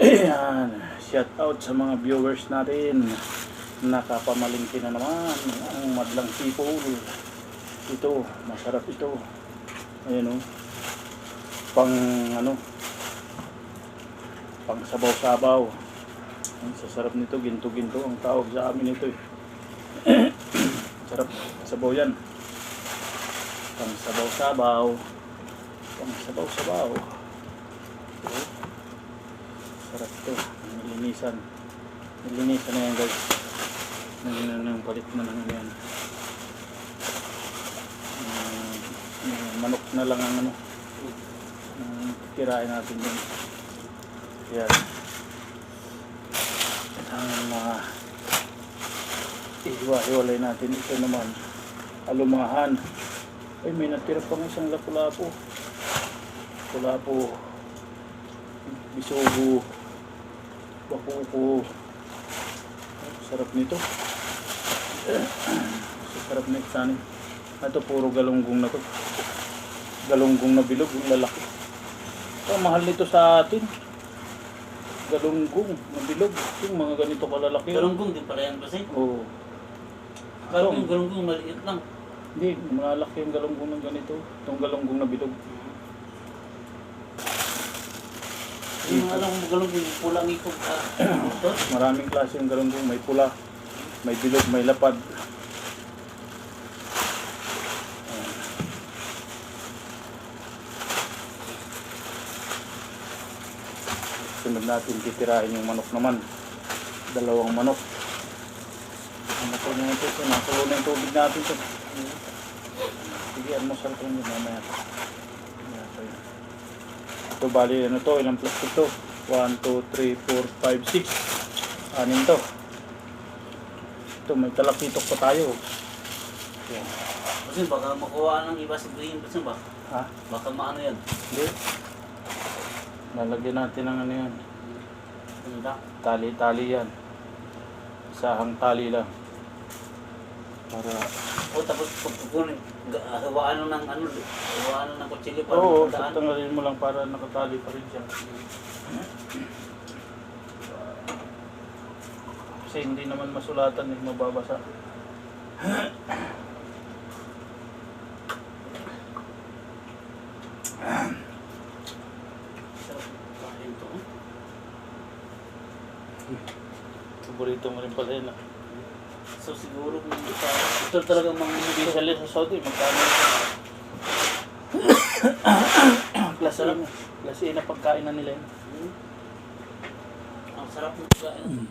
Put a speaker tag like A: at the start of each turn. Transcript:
A: Ayan, shout out sa mga viewers natin. Nakapamalingki na naman ang madlang people. Ito, masarap ito. Ayan o. Pang ano, pang sabaw-sabaw. Ang sasarap nito, ginto-ginto ang tawag sa amin ito eh. Sarap, sabaw yan. Pang sabaw-sabaw. Pang sabaw-sabaw. Ito. Sarap to. Nilinisan. Nilinisan na yan guys. Nilinisan na yung palit na lang yan. Ah, yung manok na lang ang ano. Ang tirain natin dun. Yan. Ang mga iwa-iwalay natin. Ito naman. Alumahan. Ay, may natira pang isang lapu-lapu. Lapu-lapu. Bisugo. Bakuko. Sarap nito. Sarap nito sana. Ito puro galunggong na to. Galunggong na bilog, yung lalaki. Ito, mahal nito sa atin. Galunggong na bilog. Yung mga ganito kalalaki.
B: Galunggong din pala yan kasi.
A: Oo.
B: Parang yung galunggong maliit lang.
A: Hindi, malaki yung galunggong ng ganito. Itong galunggong na bilog.
B: Yung alam kong galunggong, yung pulang. Ah?
A: Maraming klase yung galunggong. May pula, may bilog, may lapad. Sunod natin titirahin yung manok naman. Dalawang manok. Ano po na ito? Sinakulo na yung tubig natin ito. Sige, almusal ko yun mamaya. Ko. Ito bali ano to, ilang plastic to? 1, 2, 3, 4, 5, 6. Anin to. Ito, may talakitok pa tayo. Yan.
B: Kasi baka makuha ng iba si Green. Kasi ba?
A: Ha?
B: Baka maano yan.
A: Hindi. Lalagyan natin ng ano yan. Tali-tali yan. Isahang tali lang. Para...
B: O tapos pagkukunin, hawaan ng ano, hawaan ng kutsilyo para
A: Oo,
B: magdaan.
A: tanggalin mo lang para nakatali pa rin siya. Kasi hindi naman masulatan eh, mababasa.
B: Sarap kain to.
A: Paborito mo rin pala yun ah.
B: So siguro kung ito, ito talagang mga
A: Especially sa Saudi, magkano klase A na. Klase A na pagkain na nila yun.
B: Ang sarap ng kain.